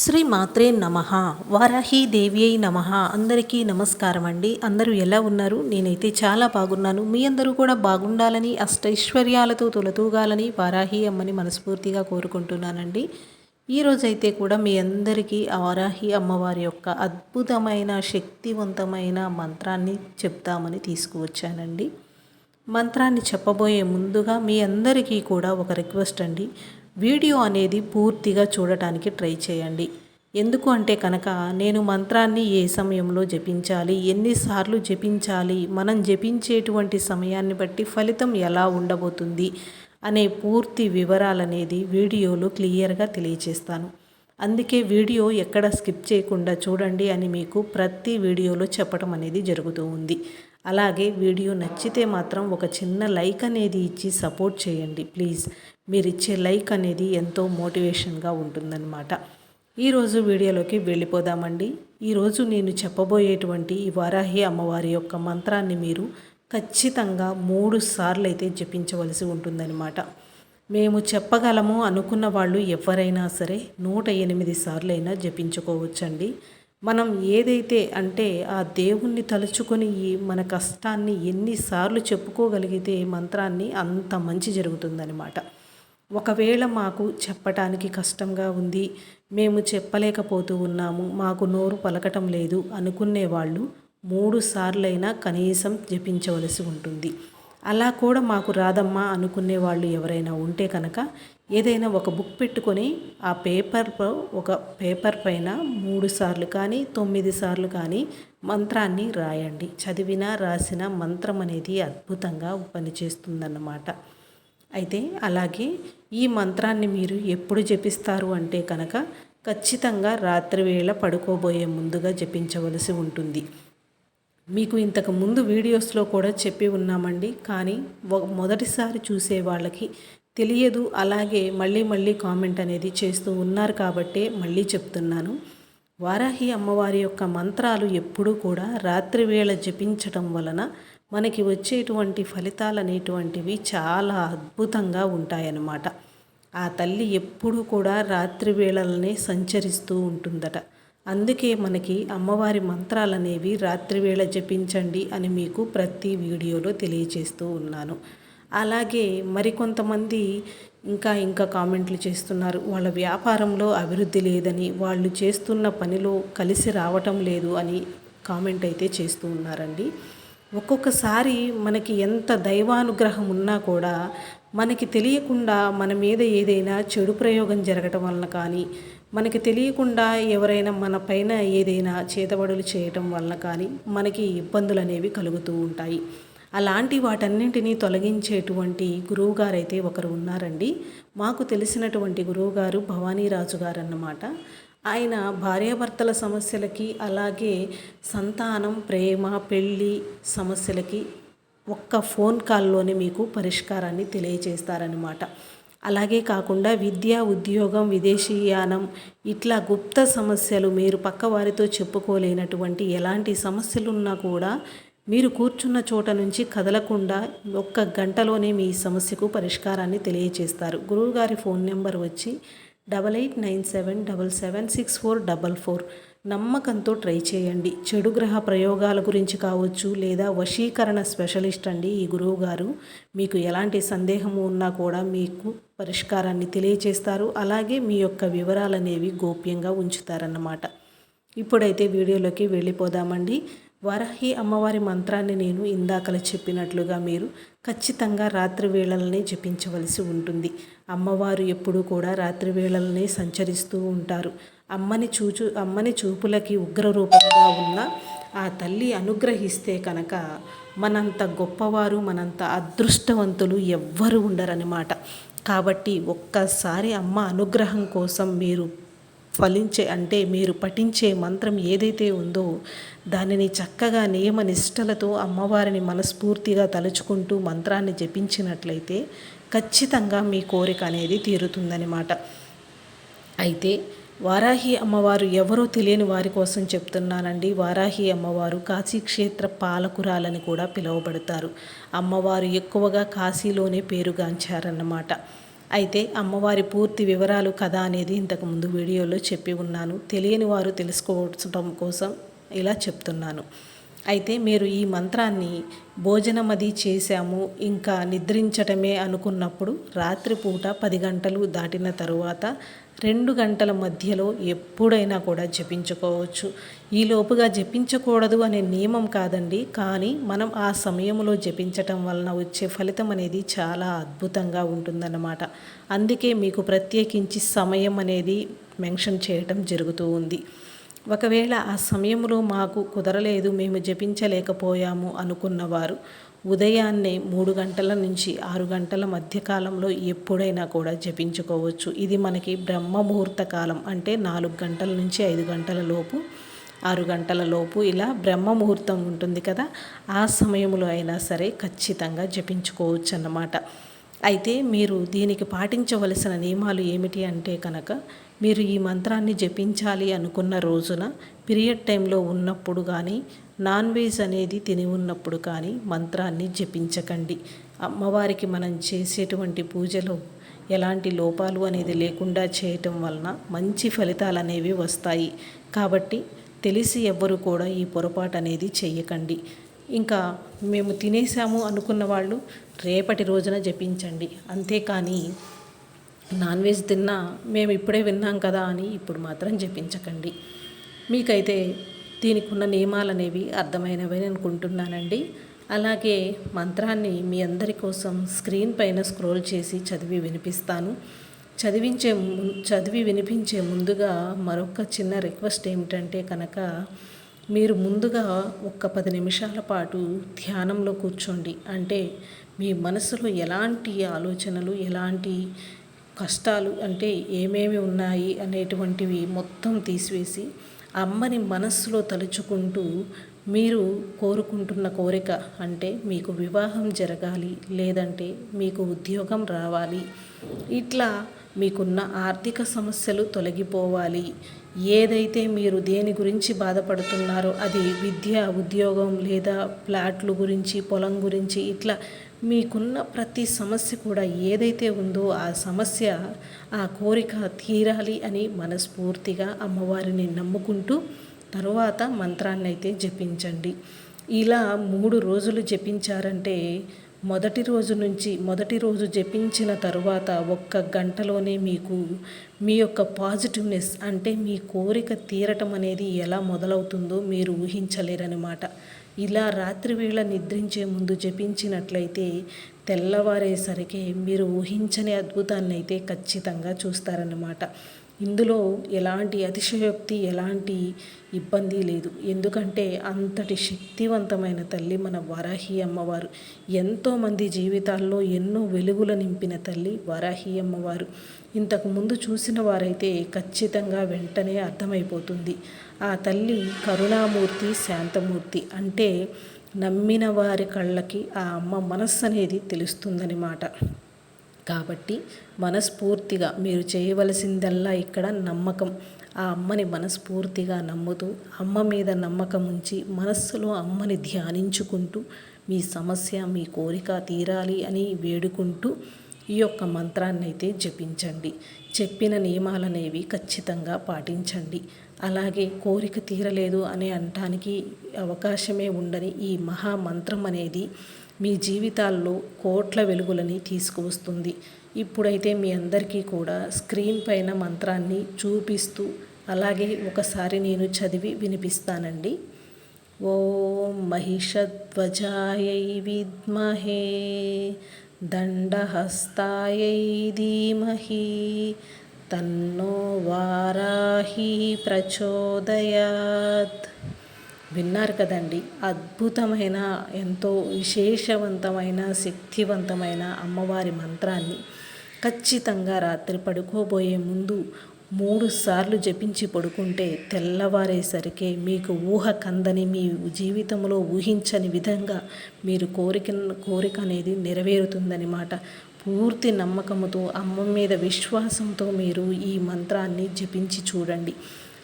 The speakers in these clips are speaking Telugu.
శ్రీ మాత్రే నమ. వారాహి నమ. అందరికీ నమస్కారం అండి. అందరూ ఎలా ఉన్నారు? నేనైతే చాలా బాగున్నాను. మీ అందరూ కూడా బాగుండాలని అష్టైశ్వర్యాలతో తొలతూగాలని వారాహి అమ్మని మనస్ఫూర్తిగా కోరుకుంటున్నానండి. ఈరోజైతే కూడా మీ అందరికీ వారాహి అమ్మవారి యొక్క అద్భుతమైన శక్తివంతమైన మంత్రాన్ని చెప్తామని తీసుకువచ్చానండి. మంత్రాన్ని చెప్పబోయే ముందుగా మీ అందరికీ కూడా ఒక రిక్వెస్ట్ అండి. వీడియో అనేది పూర్తిగా చూడటానికి ట్రై చేయండి. ఎందుకు అంటే కనుక నేను మంత్రాన్ని ఏ సమయంలో జపించాలి ఎన్నిసార్లు జపించాలి మనం జపించేటువంటి సమయాన్ని బట్టి ఫలితం ఎలా ఉండబోతుంది అనే పూర్తి వివరాలనేది వీడియోలో క్లియర్గా తెలియచేస్తాను. అందుకే వీడియో ఎక్కడ స్కిప్ చేయకుండా చూడండి అని మీకు ప్రతి వీడియోలో చెప్పడం అనేది జరుగుతూ ఉంది. అలాగే వీడియో నచ్చితే మాత్రం ఒక చిన్న లైక్ అనేది ఇచ్చి సపోర్ట్ చేయండి ప్లీజ్. మీరు ఇచ్చే లైక్ అనేది ఎంతో మోటివేషన్గా ఉంటుందన్నమాట. ఈరోజు వీడియోలోకి వెళ్ళిపోదామండి. ఈరోజు నేను చెప్పబోయేటువంటి ఈ వారాహి అమ్మవారి యొక్క మంత్రాన్ని మీరు ఖచ్చితంగా మూడు సార్లు అయితే జపించవలసి ఉంటుందన్నమాట. మేము చెప్పగలము అనుకున్న వాళ్ళు ఎవరైనా సరే నూట ఎనిమిది సార్లైనా జపించుకోవచ్చండి. మనం ఏదైతే అంటే ఆ దేవుణ్ణి తలుచుకొని మన కష్టాన్ని ఎన్నిసార్లు చెప్పుకోగలిగితే మంత్రాన్ని అంత మంచి జరుగుతుందనమాట ఒకవేళ మాకు చెప్పటానికి కష్టంగా ఉంది మేము చెప్పలేకపోతూ ఉన్నాము మాకు నోరు పలకటం లేదు అనుకునే వాళ్ళు మూడు సార్లైనా కనీసం జపించవలసి ఉంటుంది. అలా కూడా మాకు రాదమ్మా అనుకునే వాళ్ళు ఎవరైనా ఉంటే కనుక ఏదైనా ఒక బుక్ పెట్టుకొని ఆ పేపర్ ఒక పేపర్ పైన మూడు సార్లు కానీ తొమ్మిది సార్లు కానీ మంత్రాన్ని రాయండి. చదివిన రాసిన మంత్రం అనేది అద్భుతంగా పనిచేస్తుందన్నమాట. అయితే అలాగే ఈ మంత్రాన్ని మీరు ఎప్పుడు జపిస్తారు అంటే కనుక ఖచ్చితంగా రాత్రివేళ పడుకోబోయే ముందుగా జపించవలసి ఉంటుంది. మీకు ఇంతకు ముందు వీడియోస్లో కూడా చెప్పి ఉన్నామండి. కానీ మొదటిసారి చూసే వాళ్ళకి తెలియదు. అలాగే మళ్ళీ మళ్ళీ కామెంట్ అనేది చేస్తూ ఉన్నారు కాబట్టే మళ్ళీ చెప్తున్నాను. వారాహి అమ్మవారి యొక్క మంత్రాలు ఎప్పుడూ కూడా రాత్రి వేళ జపించటం వలన మనకి వచ్చేటువంటి ఫలితాలు అనేటువంటివి చాలా అద్భుతంగా ఉంటాయన్నమాట. ఆ తల్లి ఎప్పుడూ కూడా రాత్రి వేళలనే సంచరిస్తూ ఉంటుందట. అందుకే మనకి అమ్మవారి మంత్రాలు అనేవి రాత్రివేళ జపించండి అని మీకు ప్రతి వీడియోలో తెలియచేస్తూ ఉన్నాను. అలాగే మరికొంతమంది ఇంకా ఇంకా కామెంట్లు చేస్తున్నారు. వాళ్ళ వ్యాపారంలో అభివృద్ధి లేదని వాళ్ళు చేస్తున్న పనిలో కలిసి రావటం లేదు అని కామెంట్ అయితే చేస్తూ ఉన్నారండి. ఒక్కొక్కసారి మనకి ఎంత దైవానుగ్రహం ఉన్నా కూడా మనకి తెలియకుండా మన మీద ఏదైనా చెడు ప్రయోగం జరగటం వలన కానీ మనకి తెలియకుండా ఎవరైనా మన పైన ఏదైనా చేతబడులు చేయటం వలన కానీ మనకి ఇబ్బందులు అనేవి కలుగుతూ ఉంటాయి. అలాంటి వాటన్నింటినీ తొలగించేటువంటి గురువుగారైతే ఒకరు ఉన్నారండి. మాకు తెలిసినటువంటి గురువుగారు భవానీరాజు గారు అన్నమాట ఆయన భార్యాభర్తల సమస్యలకి అలాగే సంతానం ప్రేమ పెళ్ళి సమస్యలకి ఒక్క ఫోన్ కాల్లోనే మీకు పరిష్కారాన్ని తెలియచేస్తారనమాట అలాగే కాకుండా విద్య ఉద్యోగం విదేశీయానం ఇట్లా గుప్త సమస్యలు మీరు పక్క వారితో చెప్పుకోలేనటువంటి ఎలాంటి సమస్యలున్నా కూడా మీరు కూర్చున్న చోట నుంచి కదలకుండా ఒక్క గంటలోనే మీ సమస్యకు పరిష్కారాన్ని తెలియచేస్తారు. గురువుగారి ఫోన్ నెంబర్ వచ్చి double eight nine seven double seven six four double four. నమ్మకంతో ట్రై చేయండి. చెడు గ్రహ ప్రయోగాల గురించి కావచ్చు లేదా వశీకరణ స్పెషలిస్ట్ అండి ఈ గురువు గారు. మీకు ఎలాంటి సందేహము ఉన్నా కూడా మీకు పరిష్కారాన్ని తెలియచేస్తారు. అలాగే మీ యొక్క వివరాలు అనేవి గోప్యంగా ఉంచుతారన్నమాట. ఇప్పుడైతే వీడియోలోకి వెళ్ళిపోదామండి. వరహి అమ్మవారి మంత్రాన్ని నేను ఇందాకల చెప్పినట్లుగా మీరు ఖచ్చితంగా రాత్రి వేళలనే జపించవలసి ఉంటుంది. అమ్మవారు ఎప్పుడూ కూడా రాత్రి వేళలనే సంచరిస్తూ ఉంటారు. అమ్మని చూచు అమ్మని చూపులకి ఉగ్రరూపంగా ఉన్న ఆ తల్లి అనుగ్రహిస్తే కనుక మనంత గొప్పవారు మనంత అదృష్టవంతులు ఎవ్వరు ఉండరనమాట కాబట్టి ఒక్కసారి అమ్మ అనుగ్రహం కోసం మీరు ఫలించే అంటే మీరు పఠించే మంత్రం ఏదైతే ఉందో దానిని చక్కగా నియమ నిష్టలతో అమ్మవారిని మనస్ఫూర్తిగా తలుచుకుంటూ మంత్రాన్ని జపించినట్లయితే ఖచ్చితంగా మీ కోరిక అనేది తీరుతుందనమాట అయితే వారాహి అమ్మవారు ఎవరో తెలియని వారి కోసం చెప్తున్నానండి. వారాహి అమ్మవారు కాశీక్షేత్ర పాలకురాలని కూడా పిలువబడతారు. అమ్మవారు ఎక్కువగా కాశీలోనే పేరుగాంచారన్నమాట. అయితే అమ్మవారి పూర్తి వివరాలు కథ అనేది ఇంతకుముందు వీడియోలో చెప్పి ఉన్నాను. తెలియని వారు తెలుసుకోవడం కోసం ఇలా చెప్తున్నాను. అయితే మీరు ఈ మంత్రాన్ని భోజనం అది చేశాము ఇంకా నిద్రించటమే అనుకున్నప్పుడు రాత్రిపూట పది గంటలు దాటిన తరువాత రెండు గంటల మధ్యలో ఎప్పుడైనా కూడా జపించుకోవచ్చు. ఈ లోపుగా జపించకూడదు అనే నియమం కాదండి కానీ మనం ఆ సమయంలో జపించటం వలన వచ్చే ఫలితం అనేది చాలా అద్భుతంగా ఉంటుందన్నమాట. అందుకే మీకు ప్రత్యేకించి సమయం అనేది మెన్షన్ చేయటం జరుగుతూ ఉంది. ఒకవేళ ఆ సమయంలో మాకు కుదరలేదు మేము జపించలేకపోయాము అనుకున్నవారు ఉదయాన్నే మూడు గంటల నుంచి ఆరు గంటల మధ్యకాలంలో ఎప్పుడైనా కూడా జపించుకోవచ్చు. ఇది మనకి బ్రహ్మ ముహూర్త కాలం అంటే నాలుగు గంటల నుంచి ఐదు గంటల లోపు ఆరు గంటల లోపు ఇలా బ్రహ్మ ముహూర్తం ఉంటుంది కదా ఆ సమయంలో అయినా సరే ఖచ్చితంగా జపించుకోవచ్చు అన్నమాట. అయితే మీరు దీనికి పాటించవలసిన నియమాలు ఏమిటి అంటే కనుక మీరు ఈ మంత్రాన్ని జపించాలి అనుకున్న రోజున పీరియడ్ టైంలో ఉన్నప్పుడు కానీ నాన్ వెజ్ అనేది తిని ఉన్నప్పుడు కానీ మంత్రాన్ని జపించకండి. అమ్మవారికి మనం చేసేటువంటి పూజలో ఎలాంటి లోపాలు అనేది లేకుండా చేయటం వలన మంచి ఫలితాలు అనేవి వస్తాయి. కాబట్టి తెలిసి ఎవ్వరు కూడా ఈ పొరపాటు అనేది చేయకండి ఇంకా మేము తినేసాము అనుకున్న వాళ్ళు రేపటి రోజున జపించండి. అంతేకాని నాన్ వెజ్ తిన్నా మేము ఇప్పుడే విన్నాం కదా అని ఇప్పుడు మాత్రం జపించకండి. మీకైతే దీనికి ఉన్న నియమాలు అనేవి అర్థమైనవి అనుకుంటున్నానండి. అలాగే మంత్రాన్ని మీ అందరి కోసం స్క్రీన్ పైన స్క్రోల్ చేసి చదివి వినిపిస్తాను. చదివించే చదివి వినిపించే ముందుగా మరొక చిన్న రిక్వెస్ట్ ఏమిటంటే కనుక మీరు ముందుగా ఒక్క పది నిమిషాల పాటు ధ్యానంలో కూర్చోండి. అంటే మీ మనసులో ఎలాంటి ఆలోచనలు ఎలాంటి కష్టాలు అంటే ఏమేమి ఉన్నాయి అనేటువంటివి మొత్తం తీసివేసి అమ్మని మనస్సులో తలుచుకుంటూ మీరు కోరుకుంటున్న కోరిక అంటే మీకు వివాహం జరగాలి లేదంటే మీకు ఉద్యోగం రావాలి. ఇట్లా మీకున్న ఆర్థిక సమస్యలు తొలగిపోవాలి. ఏదైతే మీరు దేని గురించి బాధపడుతున్నారో అది విద్య ఉద్యోగం లేదా ఫ్లాట్లు గురించి పొలం గురించి ఇట్లా మీకున్న ప్రతి సమస్య కూడా ఏదైతే ఉందో ఆ సమస్య ఆ కోరిక తీరాలి అని మనస్ఫూర్తిగా అమ్మవారిని నమ్ముకుంటూ తరువాత మంత్రాన్ని అయితే జపించండి. ఇలా మూడు రోజులు జపించారంటే మొదటి రోజు నుంచి మొదటి రోజు జపించిన తరువాత ఒక్క గంటలోనే మీకు మీ యొక్క పాజిటివ్నెస్ అంటే మీ కోరిక తీరటం అనేది ఎలా మొదలవుతుందో మీరు ఊహించలేరనమాట ఇలా రాత్రి వేళ నిద్రించే ముందు జపించినట్లయితే తెల్లవారేసరికి మీరు ఊహించని అద్భుతాన్ని అయితే ఖచ్చితంగా చూస్తారన్నమాట. ఇందులో ఎలాంటి అతిశయోక్తి ఎలాంటి ఇబ్బంది లేదు. ఎందుకంటే అంతటి శక్తివంతమైన తల్లి మన వరాహి అమ్మవారు. ఎంతోమంది జీవితాల్లో ఎన్నో వెలుగులు నింపిన తల్లి వరాహి అమ్మవారు. ఇంతకు ముందు చూసిన వారైతే ఖచ్చితంగా వెంటనే అర్థమైపోతుంది. ఆ తల్లి కరుణామూర్తి శాంతమూర్తి అంటే నమ్మిన వారి కళ్ళకి ఆ అమ్మ మనస్సు అనేది తెలుస్తుందనమాట. కాబట్టి మనస్ఫూర్తిగా మీరు చేయవలసిందల్లా ఇక్కడ నమ్మకం. ఆ అమ్మని మనస్ఫూర్తిగా నమ్ముతూ అమ్మ మీద నమ్మకం ఉంచి మనస్సులో అమ్మని ధ్యానించుకుంటూ మీ సమస్య మీ కోరిక తీరాలి అని వేడుకుంటూ ఈ యొక్క మంత్రాన్ని అయితే జపించండి. చెప్పిన నియమాలనేవి ఖచ్చితంగా పాటించండి. అలాగే కోరిక తీరలేదు అని అనటానికి అవకాశమే ఉండని ఈ మహామంత్రం అనేది మీ జీవితాల్లో కోట్ల వెలుగులని తీసుకువస్తుంది. ఇప్పుడైతే మీ అందరికీ కూడా స్క్రీన్ పైన మంత్రాన్ని చూపిస్తూ అలాగే ఒకసారి నేను చదివి వినిపిస్తానండి. ఓం మహిషధ్వజాయై విద్మహే దండహస్తాయై ధీమహి తన్నో వారాహి ప్రచోదయాత్. విన్నారు కదండి అద్భుతమైన ఎంతో విశేషవంతమైన శక్తివంతమైన అమ్మవారి మంత్రాన్ని ఖచ్చితంగా రాత్రి పడుకోబోయే ముందు మూడు సార్లు జపించి పడుకుంటే తెల్లవారేసరికి మీకు ఊహ కందని మీ జీవితంలో ఊహించని విధంగా మీరు కోరిక కోరిక అనేది నెరవేరుతుందనమాట. పూర్తి నమ్మకముతో అమ్మ మీద విశ్వాసంతో మీరు ఈ మంత్రాన్ని జపించి చూడండి.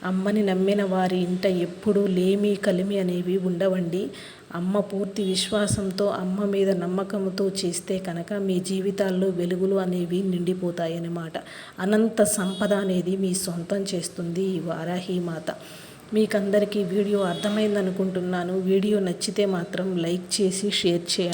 అమ్మని నమ్మిన వారి ఇంట ఎప్పుడూ లేమి కలిమి అనేవి ఉండవండి. అమ్మ పూర్తి విశ్వాసంతో అమ్మ మీద నమ్మకంతో చేస్తే కనుక మీ జీవితాల్లో వెలుగులు అనేవి నిండిపోతాయన్నమాట. అనంత సంపద అనేది మీ సొంతం చేస్తుంది ఈ వారాహి మాత. మీకందరికీ వీడియో అర్థమైందనుకుంటున్నాను. వీడియో నచ్చితే మాత్రం లైక్ చేసి షేర్ చేయండి.